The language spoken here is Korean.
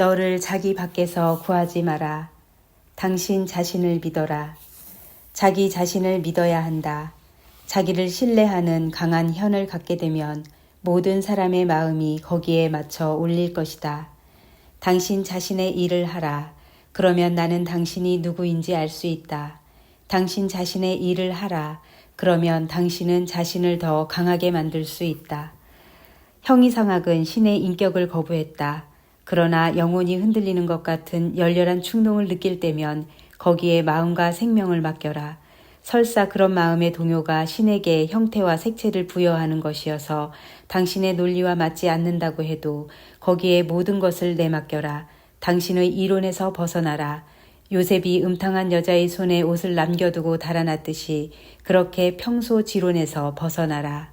너를 자기 밖에서 구하지 마라. 당신 자신을 믿어라. 자기 자신을 믿어야 한다. 자기를 신뢰하는 강한 현을 갖게 되면 모든 사람의 마음이 거기에 맞춰 올릴 것이다. 당신 자신의 일을 하라. 그러면 나는 당신이 누구인지 알 수 있다. 당신 자신의 일을 하라. 그러면 당신은 자신을 더 강하게 만들 수 있다. 형이상학은 신의 인격을 거부했다. 그러나 영혼이 흔들리는 것 같은 열렬한 충동을 느낄 때면 거기에 마음과 생명을 맡겨라. 설사 그런 마음의 동요가 신에게 형태와 색채를 부여하는 것이어서 당신의 논리와 맞지 않는다고 해도 거기에 모든 것을 내맡겨라. 당신의 이론에서 벗어나라. 요셉이 음탕한 여자의 손에 옷을 남겨두고 달아났듯이 그렇게 평소 지론에서 벗어나라.